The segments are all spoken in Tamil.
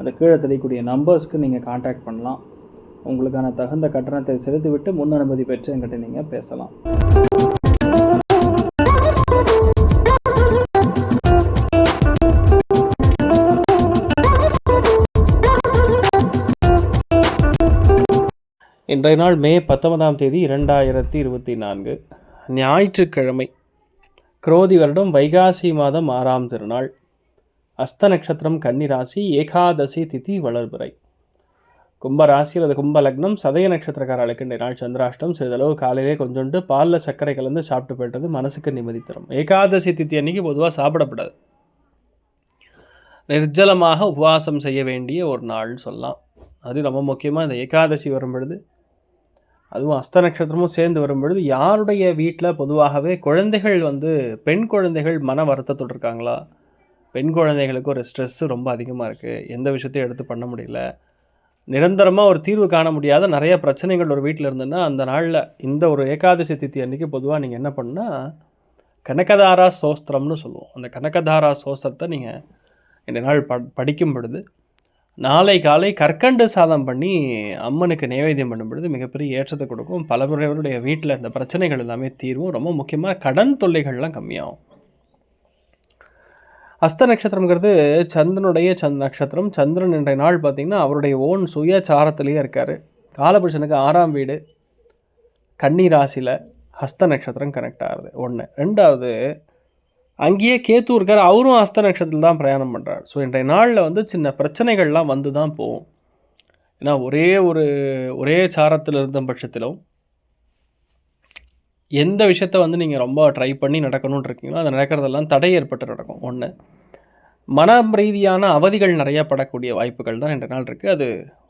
அந்த கீழே தெரியக்கூடிய நம்பர்ஸ்க்கு நீங்கள் காண்டாக்ட் பண்ணலாம். உங்களுக்கான தகுந்த கட்டணத்தை செலுத்திவிட்டு முன் அனுமதி பெற்று என்கிட்ட நீங்கள் பேசலாம். இன்றைய நாள் மே பத்தொன்பதாம் தேதி இரண்டாயிரத்தி இருபத்தி நான்கு. ஞாயிற்றுக்கிழமை குரோதி வருடம் வைகாசி மாதம் ஆறாம் திருநாள். அஸ்த நட்சத்திரம் கன்னிராசி ஏகாதசி திதி வளர்புரை கும்ப ராசி அல்லது கும்ப லக்னம் சதய நட்சத்திரக்காரர்களுக்கு இந்த நாள் சந்திராஷ்டம் சிறிதளவு காலையிலே கொஞ்சோண்டு பாலில் சர்க்கரை கலந்து சாப்பிட்டு போய்ட்டது மனசுக்கு நிம்மதி தரும். ஏகாதசி தித்தி அன்னைக்கு பொதுவாக சாப்பிடப்படாது. நிர்ஜலமாக உபவாசம் செய்ய வேண்டிய ஒரு நாள்னு சொல்லலாம். அது ரொம்ப முக்கியமாக இந்த ஏகாதசி வரும்பொழுது அதுவும் அஸ்த நட்சத்திரமும் சேர்ந்து வரும்பொழுது யாருடைய வீட்டில் பொதுவாகவே குழந்தைகள் வந்து பெண் குழந்தைகள் மன வருத்தத்தோடு இருக்காங்களா? பெண் குழந்தைகளுக்கு ஒரு ஸ்ட்ரெஸ்ஸு ரொம்ப அதிகமாக இருக்குது எந்த விஷயத்தையும் எடுத்து பண்ண முடியல. நிரந்தரமாக ஒரு தீர்வு காண முடியாத நிறைய பிரச்சனைகள் ஒரு வீட்டில் இருந்ததுன்னா அந்த நாளில் இந்த ஒரு ஏகாதசி தித்தி அன்றைக்கி பொதுவாக நீங்கள் என்ன பண்ணால் கனகதாரா சோஸ்திரம்னு சொல்லுவோம். அந்த கனகதாரா சோஸ்திரத்தை நீங்கள் இந்த நாள் ப படிக்கும் பொழுது நாளை காலை கற்கண்டு சாதம் பண்ணி அம்மனுக்கு நைவேத்தியம் பண்ணும் பொழுது மிகப்பெரிய ஏற்றத்தை கொடுக்கும். பல முறைகளுடைய வீட்டில் இந்த பிரச்சனைகள் எல்லாமே தீர்வும் ரொம்ப முக்கியமாக கடன் தொல்லைகள்லாம் கம்மியாகும். அஸ்த நட்சத்திரம்ங்கிறது சந்திரனுடைய சந்த் நட்சத்திரம். சந்திரன் இன்றைய நாள் பார்த்திங்கன்னா அவருடைய ஓன் சுய சாரத்திலேயே இருக்கார். காலபுருஷனுக்கு ஆறாம் வீடு கன்னி ராசியில் ஹஸ்த நட்சத்திரம் கனெக்ட் ஆகுது. ஒன்று ரெண்டாவது அங்கேயே கேத்து இருக்கார். அவரும் அஸ்த நட்சத்திரத்தில் தான் பிரயாணம் பண்ணுறார் ஸோ இன்றைய நாளில் வந்து சின்ன பிரச்சனைகள்லாம் வந்து தான் போகும். ஏன்னா ஒரே ஒரு ஒரே சாரத்தில் இருந்த பட்சத்திலும் எந்த விஷயத்த வந்து நீங்கள் ரொம்ப ட்ரை பண்ணி நடக்கணும்னு இருக்கீங்களோ அது நடக்கிறதெல்லாம் தடை ஏற்பட்டு நடக்கும். ஒன்று மனம் ரீதியான அவதிகள் நிறையா படக்கூடிய வாய்ப்புகள் தான் இன்றைய நாள் இருக்குது அது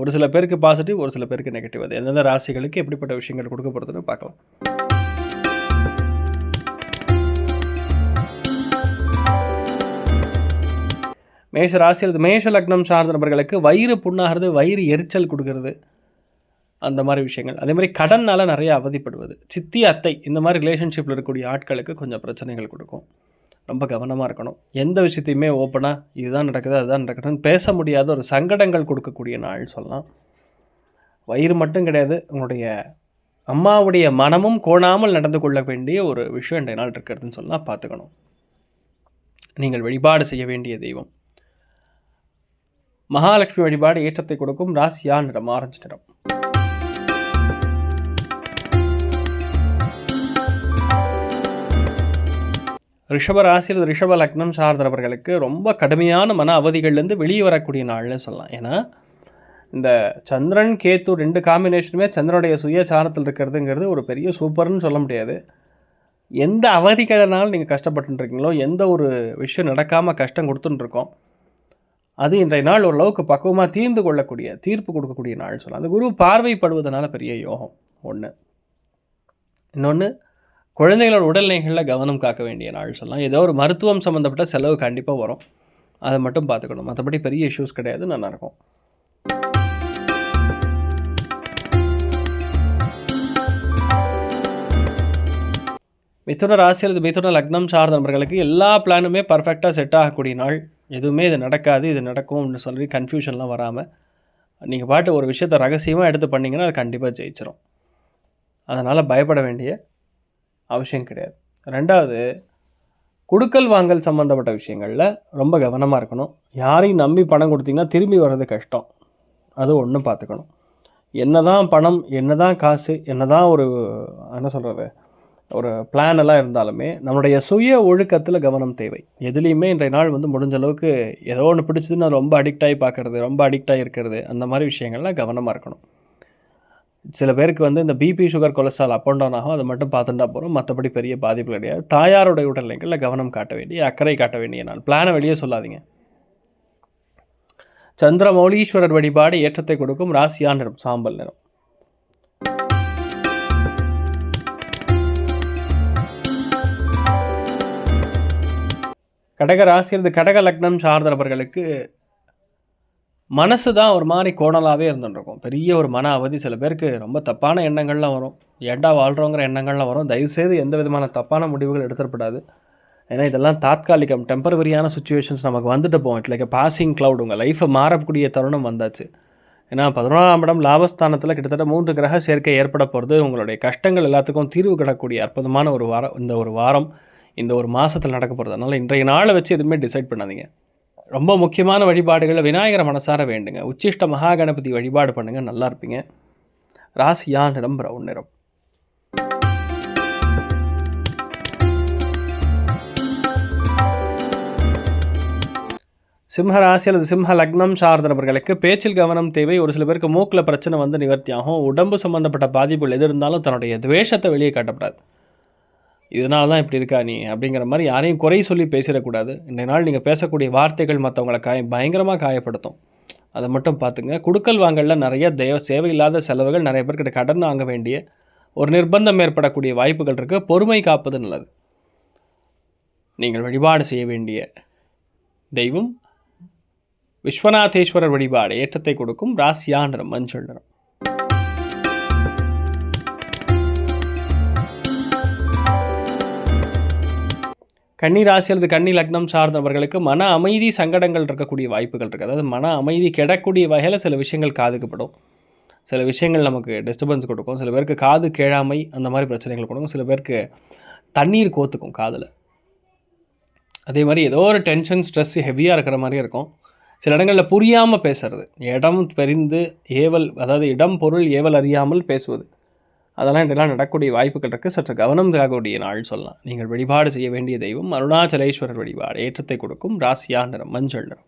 ஒரு சில பேருக்கு பாசிட்டிவ் ஒரு சில பேருக்கு நெகட்டிவ் அது எந்தெந்த ராசிகளுக்கு எப்படிப்பட்ட விஷயங்கள் கொடுக்க போகிறதுன்னு பார்க்கலாம். மேஷ ராசி அல்லது மேஷ லக்னம் சார்ந்த நபர்களுக்கு வயிறு புண்ணாகிறது வயிறு எரிச்சல் கொடுக்கறது. அந்த மாதிரி விஷயங்கள். அதே மாதிரி கடனால் நிறைய அவதிப்படுவது. சித்தி அத்தை இந்த மாதிரி ரிலேஷன்ஷிப்பில் இருக்கக்கூடிய ஆட்களுக்கு கொஞ்சம் பிரச்சனைகள் கொடுக்கும். ரொம்ப கவனமாக இருக்கணும். எந்த விஷயத்தையுமே ஓப்பனாக இதுதான் நடக்குது அதுதான் நடக்குதுன்னு பேச முடியாத ஒரு சங்கடங்கள் கொடுக்கக்கூடிய நாள் சொல்லலாம். வயிறு மட்டும் கிடையாது உங்களுடைய அம்மாவுடைய மனமும் கோணாமல் நடந்து கொள்ள வேண்டிய ஒரு விஷயம் இன்றைய நாள் இருக்கிறதுன்னு சொல்லலாம். பார்த்துக்கணும். நீங்கள் வழிபாடு செய்ய வேண்டிய தெய்வம். மகாலட்சுமி வழிபாடு ஏற்றத்தை கொடுக்கும். ராசியா நிறம் ஆரஞ்சு நிறம். ரிஷப ராசியில் ரிஷப லக்னம் சார்ந்தவர்களுக்கு ரொம்ப கடுமையான மன அவதிகள்லேருந்து வெளியே வரக்கூடிய நாள்னு சொல்லலாம். ஏன்னா இந்த சந்திரன் கேத்து ரெண்டு காம்பினேஷனுமே சந்திரனுடைய சுய சாரத்தில் இருக்கிறதுங்கிறது ஒரு பெரிய சூப்பர்னு சொல்ல முடியாது. எந்த அவதிகளினாலும் நீங்கள் கஷ்டப்பட்டுருக்கீங்களோ எந்த ஒரு விஷயம் நடக்காமல் கஷ்டம் கொடுத்துட்டுருக்கோம் அது இன்றைய நாள் ஓரளவுக்கு பக்குவமாக தீர்ந்து கொள்ளக்கூடிய தீர்ப்பு கொடுக்கக்கூடிய நாள் சொல்லலாம். அந்த குரு பார்வைப்படுவதனால பெரிய யோகம். ஒன்று இன்னொன்று குழந்தைகளோட உடல்நிலைகளில் கவனம் காக்க வேண்டிய நாள் சொல்லலாம். ஏதோ ஒரு மருத்துவம் சம்மந்தப்பட்ட செலவு கண்டிப்பாக வரும். அதை மட்டும் பார்த்துக்கணும். மற்றபடி பெரிய இஷ்யூஸ் கிடையாது. நல்லாயிருக்கும் மிதுன ராசி அல்லது மிதுன லக்னம் சார்ந்த நபர்களுக்கு எல்லா பிளானுமே பர்ஃபெக்டாக செட் ஆகக்கூடிய நாள். எதுவுமே இது நடக்காது. இது நடக்கும் அப்படின்னு சொல்லி கன்ஃபியூஷன்லாம் வராமல் நீங்கள் பாட்டு ஒரு விஷயத்தை ரகசியமாக எடுத்து பண்ணிங்கன்னா அது கண்டிப்பாக ஜெயிச்சிடும் அதனால் பயப்பட வேண்டிய அவசியம் கிடையாது. ரெண்டாவது கொடுக்கல் வாங்கல் சம்மந்தப்பட்ட விஷயங்களில் ரொம்ப கவனமாக இருக்கணும். யாரையும் நம்பி பணம் கொடுத்தீங்கன்னா திரும்பி வர்றது கஷ்டம். அது ஒன்றும் பார்த்துக்கணும் என்ன தான் பணம் என்ன தான் காசு என்ன தான் ஒரு என்ன சொல்கிறது ஒரு பிளான் எல்லாம் இருந்தாலுமே நம்மளுடைய சுய ஒழுக்கத்தில் கவனம் தேவை. எதுலேயுமே இன்றைய நாள் வந்து முடிஞ்ச அளவுக்கு ஏதோ ஒன்று பிடிச்சதுன்னு ரொம்ப அடிக்ட் ஆகி பார்க்குறது ரொம்ப அடிக்ட் ஆகி இருக்கிறது அந்த மாதிரி விஷயங்கள்லாம் கவனமாக இருக்கணும். சில பேருக்கு வந்து இந்த BP sugar cholesterol up and down ஆகும். அதை மட்டும் பார்த்துட்டா போகிறோம் மற்றபடி பெரிய பாதிப்பு கிடையாது. தாயாருடைய உடல்நிலைகளில் கவனம் காட்ட வேண்டிய அக்கறை காட்ட வேண்டிய நாள். பிளானை வெளியே சொல்லாதீங்க. சந்திரமௌலீஸ்வரர் வழிபாடு ஏற்றத்தை கொடுக்கும் ராசியா நிறம் சாம்பல் நிறம். கடக ராசி இருந்து கடக லக்னம் சார்ந்த நபர்களுக்கு மனசு தான் ஒரு மாதிரி கோணலாகவே இருந்துருக்கும் பெரிய ஒரு மன அவதி சில பேருக்கு ரொம்ப தப்பான எண்ணங்கள்லாம் வரும். ஏண்டா வாழ்கிறோங்கிற எண்ணங்கள்லாம் வரும். தயவுசெய்து எந்த விதமான தப்பான முடிவுகள் எடுத்துடப்படாது. ஏன்னா இதெல்லாம் தாத்காலிகம் டெம்பரவரியான சுச்சுவேஷன்ஸ் நமக்கு வந்துட்டு போகும். இட்ஸ் லைக் பாசிங் க்ளவுட் உங்கள் லைஃப்பை மாறக்கூடிய தருணம் வந்தாச்சு. ஏன்னா பதினோராம் இடம் லாபஸ்தானத்தில் கிட்டத்தட்ட மூன்று கிரக சேர்க்கை ஏற்பட போகிறது உங்களுடைய கஷ்டங்கள் எல்லாத்துக்கும் தீர்வு கிடக்கூடிய அற்புதமான ஒரு வாரம் இந்த ஒரு வாரம் இந்த ஒரு மாதத்தில் நடக்க போகிறது அதனால் இன்றைய நாளை வச்சு எதுவுமே டிசைட் பண்ணாதீங்க. ரொம்ப முக்கியமான வழிபாடுகளை விநாயகரை மனசார வேண்டுங்க. உச்சிஷ்ட மகா கணபதி வழிபாடு பண்ணுங்கள் நல்லா இருப்பீங்க. ராசியா நிறம் பிரவுன் நிறம். சிம்ம ராசி அல்லது சிம்ம லக்னம் சார்ந்த நபர்களுக்கு பேச்சில் கவனம் தேவை. ஒரு சில பேருக்கு மூக்கில் பிரச்சனை வந்து நிவர்த்தியாகும். உடம்பு சம்பந்தப்பட்ட பாதிப்புகள் எது இருந்தாலும் தன்னுடைய துவேஷத்தை வெளியே காட்டப்படாது. இதனால தான் இப்படி இருக்கா நீ? அப்படிங்கிற மாதிரி யாரையும் குறை சொல்லி பேசிடக்கூடாது. இன்றைய நாள் நீங்கள் பேசக்கூடிய வார்த்தைகள் மற்றவங்களை காய பயங்கரமாக காயப்படுத்தும். அதை மட்டும் பார்த்துங்க. குடுக்கல் வாங்கலில் நிறைய தேவ சேவையில்லாத செலவுகள் நிறைய பேர்கிட்ட கடன் வாங்க வேண்டிய ஒரு நிர்பந்தம் ஏற்படக்கூடிய வாய்ப்புகள் இருக்குது பொறுமை காப்பது நல்லது. நீங்கள் வழிபாடு செய்ய வேண்டிய தெய்வம் விஸ்வநாதேஸ்வரர் வழிபாடு ஏற்றத்தை கொடுக்கும். ராசியா நிறம் மஞ்சள் நிறம். கன்னி ராசி அல்லது கன்னி லக்னம் சார்ந்தவர்களுக்கு மன அமைதி சங்கடங்கள் இருக்கக்கூடிய வாய்ப்புகள் இருக்குது அதாவது மன அமைதி கெடக்கூடிய வகையில் சில விஷயங்கள் காதுக்குப்படும். சில விஷயங்கள் நமக்கு டிஸ்டர்பன்ஸ் கொடுக்கும். சில பேருக்கு காது கேழாமை அந்த மாதிரி பிரச்சனைகள் கொடுக்கும். சில பேருக்கு தண்ணீர் கோத்துக்கும் காதில். அதே மாதிரி ஏதோ ஒரு டென்ஷன் ஸ்ட்ரெஸ் ஹெவியாக இருக்கிற மாதிரி இருக்கும். சில இடங்களில் புரியாமல் பேசுறது. இடம் தெரிந்து ஏவல் அதாவது இடம் பொருள் ஏவல் அறியாமல் பேசுவது. அதெல்லாம் இதெல்லாம் நடக்கக்கூடிய வாய்ப்புகள் இருக்குது சற்று கவனம் காக்கக்கூடிய நாள் சொல்லலாம். நீங்கள் வழிபாடு செய்ய வேண்டிய தெய்வம் அருணாச்சலேஸ்வரர் வழிபாடு. ஏற்றத்தை கொடுக்கும் ராசியா நிறம் மஞ்சள் நிறம்.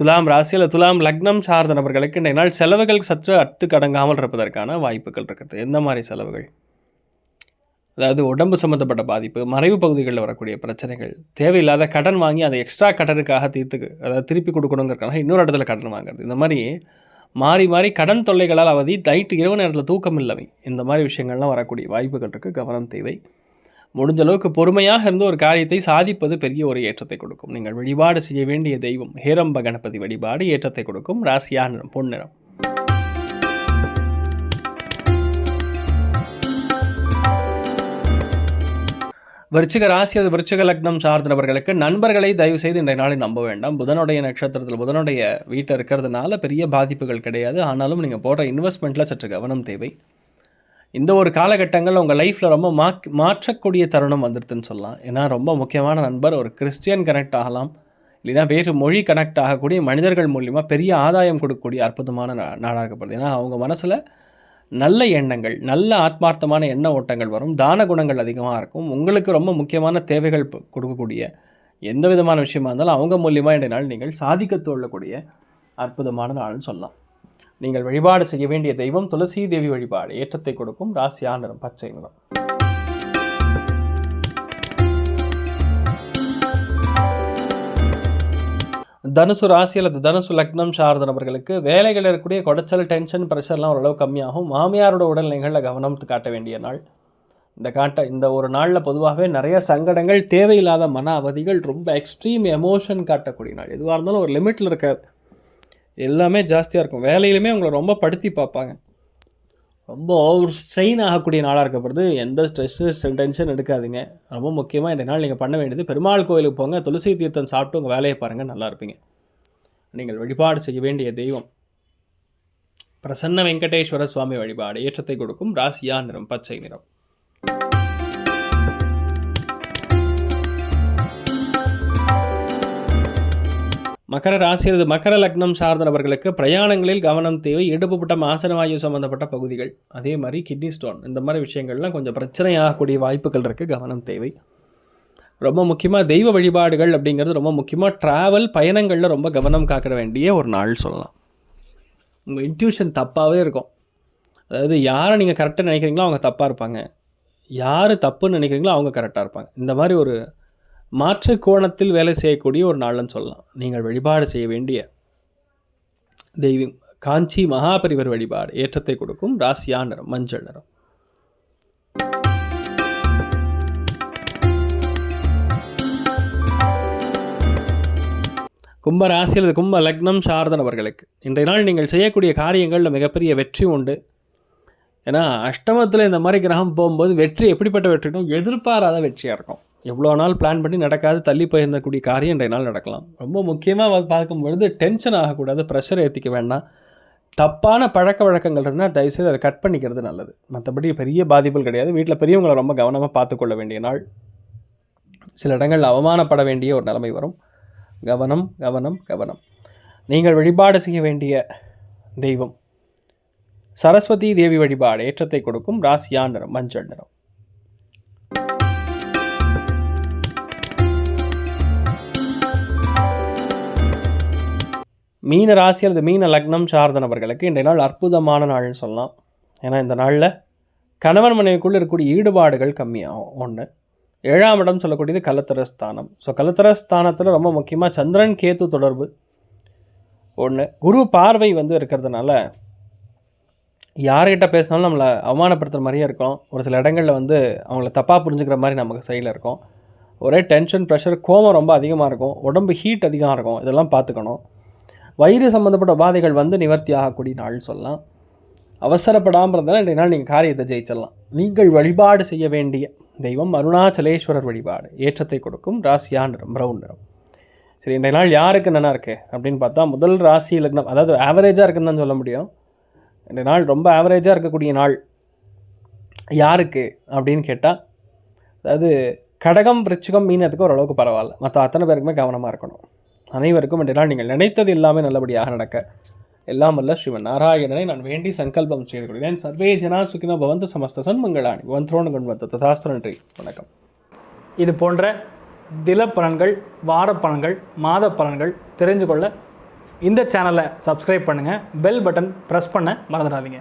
துலாம் ராசியில் துலாம் லக்னம் சார்ந்த நபர்களுக்கு இன்றைய நாள் செலவுகள் சற்று அத்து கடங்காமல் இருப்பதற்கான வாய்ப்புகள் இருக்கிறது எந்த மாதிரி செலவுகள்? அதாவது உடம்பு சம்மந்தப்பட்ட பாதிப்பு மறைவு பகுதிகளில் வரக்கூடிய பிரச்சனைகள் தேவையில்லாத கடன் வாங்கி அதை எக்ஸ்ட்ரா கடனுக்காக தீர்த்து அதாவது திருப்பி கொடுக்கணுங்கிறக்காக இன்னொரு இடத்துல கடன் வாங்குறது. இந்த மாதிரி மாறி மாறி கடன் தொல்லைகளால் அவதி நைட்டு இரவு நேரத்தில் தூக்கம் இல்லவை. இந்த மாதிரி விஷயங்கள்லாம் வரக்கூடிய வாய்ப்புகள் இருக்குது கவனம் தேவை. முடிஞ்ச அளவுக்கு பொறுமையாக இருந்து ஒரு காரியத்தை சாதிப்பது பெரிய ஒரு ஏற்றத்தை கொடுக்கும். நீங்கள் வழிபாடு செய்ய வேண்டிய தெய்வம் ஹேரம்ப கணபதி வழிபாடு ஏற்றத்தை கொடுக்கும். ராசியா நிறம் பொன்னிறம் விருச்சிக ராசி அது விருச்சிக லக்னம் சார்ந்தவர்களுக்கு நண்பர்களை தயவு செய்து இன்றைய நாளில் நம்ப வேண்டாம். புதனுடைய நட்சத்திரத்தில் புதனுடைய வீட்டில் இருக்கிறதுனால பெரிய பாதிப்புகள் கிடையாது. ஆனாலும் நீங்கள் போடுற இன்வெஸ்ட்மெண்ட்டில் சற்று கவனம் தேவை. இந்த ஒரு காலகட்டங்கள் உங்கள் லைஃப்பில் ரொம்ப மா மாற்றக்கூடிய தருணம் வந்துடுதுன்னு சொல்லலாம். ஏன்னா ரொம்ப முக்கியமான நண்பர் ஒரு கிறிஸ்டியன் கனெக்ட் ஆகலாம். இல்லைன்னா வேறு மொழி கனெக்ட் ஆகக்கூடிய மனிதர்கள் மூலிமா பெரிய ஆதாயம் கொடுக்கக்கூடிய அற்புதமான நா நாடாக இருக்கப்படுது ஏன்னா அவங்க மனசில் நல்ல எண்ணங்கள் நல்ல ஆத்மார்த்தமான எண்ண ஓட்டங்கள் வரும். தான குணங்கள் அதிகமாக இருக்கும். உங்களுக்கு ரொம்ப முக்கியமான தேவைகள் கொடுக்கக்கூடிய எந்த விதமான விஷயமா இருந்தாலும் அவங்க மூலியமாக இன்றைய நாள் நீங்கள் சாதிக்க தோழக்கூடிய அற்புதமான நாள்னு சொல்லலாம். நீங்கள் வழிபாடு செய்ய வேண்டிய தெய்வம் துளசி தேவி வழிபாடு. ஏற்றத்தை கொடுக்கும். ராசியா நிறம் பச்சை நிறம். தனுசு ராசி அல்லது தனுசு லக்னம் சார்ந்த நபர்களுக்கு வேலைகள் இருக்கக்கூடிய குடைச்சல் டென்ஷன் ப்ரெஷர்லாம் ஓரளவு கம்மியாகும். மாமியாரோட உடல்நிலைகளில் கவனம் காட்ட வேண்டிய நாள். இந்த காட்ட இந்த ஒரு நாளில் பொதுவாகவே நிறைய சங்கடங்கள் தேவையில்லாத மன அவதிகள் ரொம்ப எக்ஸ்ட்ரீம் எமோஷன் காட்டக்கூடிய நாள். எதுவாக இருந்தாலும் ஒரு லிமிட்டில் இருக்காது எல்லாமே ஜாஸ்தியாக இருக்கும். வேலையிலுமே உங்களை ரொம்ப படுத்தி பார்ப்பாங்க. ரொம்ப ஓவர் ஸ்ட்ரெயின் ஆகக்கூடிய நாளாக இருக்கப்படுது எந்த ஸ்ட்ரெஸ்ஸு டென்ஷன் எடுக்காதீங்க. ரொம்ப முக்கியமாக இந்த நாள் நீங்கள் பண்ண வேண்டியது பெருமாள் கோயிலுக்கு போங்க துளசி தீர்த்தம் சாப்பிட்டு உங்கள் வேலையை பாருங்கள் நல்லா இருப்பீங்க. நீங்கள் வழிபாடு செய்ய வேண்டிய தெய்வம். பிரசன்ன வெங்கடேஸ்வர சுவாமி வழிபாடு ஏற்றத்தை கொடுக்கும் ராசியா நிறம் பச்சை நிறம். மகர ராசி அல்லது மகர லக்னம் சார்ந்தவர்களுக்கு பிரயாணங்களில் கவனம் தேவை இடுப்புப்பட்ட ஆசனவாயு சம்பந்தப்பட்ட பகுதிகள். அதே மாதிரி கிட்னி ஸ்டோன் இந்த மாதிரி விஷயங்கள்லாம் கொஞ்சம் பிரச்சனையாகக்கூடிய வாய்ப்புகள் இருக்குது கவனம் தேவை. ரொம்ப முக்கியமாக தெய்வ வழிபாடுகள் அப்படிங்கிறது ரொம்ப முக்கியமாக ட்ராவல் பயணங்களில் ரொம்ப கவனம் காக்கிற வேண்டிய ஒரு நாள் சொல்லலாம். உங்கள் இன்ட்யூஷன் தப்பாகவே இருக்கும். அதாவது யாரை நீங்கள் கரெக்டாக நினைக்கிறீங்களோ அவங்க தப்பாக இருப்பாங்க. யார் தப்புன்னு நினைக்கிறீங்களோ அவங்க கரெக்டாக இருப்பாங்க. இந்த மாதிரி ஒரு மாற்று கோணத்தில் வேலை செய்யக்கூடிய ஒரு நாள்னு சொல்லலாம். நீங்கள் வழிபாடு செய்ய வேண்டிய தெய்வம் காஞ்சி மகாபரிவர் வழிபாடு ஏற்றத்தை கொடுக்கும் ராசியா நிறம் மஞ்சள் நிறம். கும்ப ராசியில் கும்ப லக்னம் சார்ந்தனவர்களுக்கு இன்றைய நாள் நீங்கள் செய்யக்கூடிய காரியங்களில் மிகப்பெரிய வெற்றி உண்டு. ஏன்னா அஷ்டமத்தில் இந்த மாதிரி கிரகம் போகும்போது வெற்றி எப்படிப்பட்ட வெற்றினும் எதிர்பாராத வெற்றியாக இருக்கும். எவ்வளோ நாள் பிளான் பண்ணி நடக்காது தள்ளி போயிருந்தக்கூடிய காரியம் இன்றைய நாள் நடக்கலாம். ரொம்ப முக்கியமாக பார்க்கும்பொழுது டென்ஷன் ஆகக்கூடாது ப்ரெஷர் ஏற்றிக்க வேண்டாம். தப்பான பழக்க வழக்கங்கள் இருந்தால் தயவுசெய்து அதை கட் பண்ணிக்கிறது நல்லது. மற்றபடி பெரிய பாதிப்புகள் கிடையாது. வீட்டில் பெரியவங்களை ரொம்ப கவனமாக பார்த்துக்கொள்ள வேண்டிய நாள். சில இடங்கள் அவமானப்பட வேண்டிய ஒரு நிலைமை வரும். கவனம் கவனம் கவனம். நீங்கள் வழிபாடு செய்ய வேண்டிய தெய்வம். சரஸ்வதி தேவி வழிபாடு ஏற்றத்தை கொடுக்கும். ராசியா நிறம் மஞ்சள் நிறம். மீன ராசி அல்லது மீன லக்னம் சார்ந்த நபர்களுக்கு இன்றைய நாள் அற்புதமான நாள்னு சொல்லலாம். ஏன்னா இந்த நாளில் கணவன் மனைவிக்குள்ளே இருக்கக்கூடிய ஈடுபாடுகள் கம்மியாகும். ஒன்று ஏழாம் இடம் சொல்லக்கூடியது கலத்தரஸ்தானம். ஸோ கலத்தரஸ்தானத்தில் ரொம்ப முக்கியமாக சந்திரன் கேத்து தொடர்பு. ஒன்று குரு பார்வை வந்து இருக்கிறதுனால யார்கிட்ட பேசினாலும் நம்மளை அவமானப்படுத்துகிற மாதிரியே இருக்கும். ஒரு சில இடங்களில் வந்து அவங்கள தப்பாக புரிஞ்சுக்கிற மாதிரி நமக்கு சைடில் இருக்கும். ஒரே டென்ஷன் ப்ரெஷர் கோபம் ரொம்ப அதிகமாக இருக்கும். உடம்பு ஹீட் அதிகமாக இருக்கும். இதெல்லாம் பார்த்துக்கணும். வயிறு சம்மந்தப்பட்ட உபாதைகள் வந்து நிவர்த்தி ஆகக்கூடிய நாள் சொல்லலாம். அவசரப்படாமல் இருந்தால் இன்றைய நாள் நீங்கள் காரியத்தை ஜெயிச்சிடலாம். நீங்கள் வழிபாடு செய்ய வேண்டிய தெய்வம் அருணாச்சலேஸ்வரர் வழிபாடு. ஏற்றத்தை கொடுக்கும் ராசியா நிறம் ப்ரௌன் நிறம். சரி இன்றைய நாள் யாருக்கு நல்லா இருக்கு? அப்படின்னு பார்த்தா முதல் ராசி லக்னம் அதாவது ஆவரேஜாக இருக்குன்னு தான் சொல்ல முடியும். இன்றைய நாள் ரொம்ப ஆவரேஜாக இருக்கக்கூடிய நாள் யாருக்கு அப்படின்னு கேட்டால் அதாவது கடகம் விருச்சிகம் மீனத்துக்கு ஓரளவுக்கு பரவாயில்ல. மற்ற அத்தனை பேருக்குமே கவனமாக இருக்கணும். அனைவருக்கும் இன்றைய நீங்கள் நினைத்தது எல்லாமே நல்லபடியாக நடக்க. எல்லாம் வல்ல ஸ்ரீமன் நாராயணனை நான் வேண்டி சங்கல்பம் செய்து கொள்கிறேன். சர்வே ஜனா சுகினோ பவந்து சமஸ்த சன்மங்களாணி பவந்தோடு கொண்டு ததாஸ்திர நன்றி. வணக்கம். இது போன்ற தில பலன்கள் வார பலன்கள் மாத பலன்கள் தெரிஞ்சு கொள்ள இந்த சேனலை சப்ஸ்கிரைப் பண்ணுங்கள் பெல் பட்டன் ப்ரெஸ் பண்ண மறந்துடாதீங்க.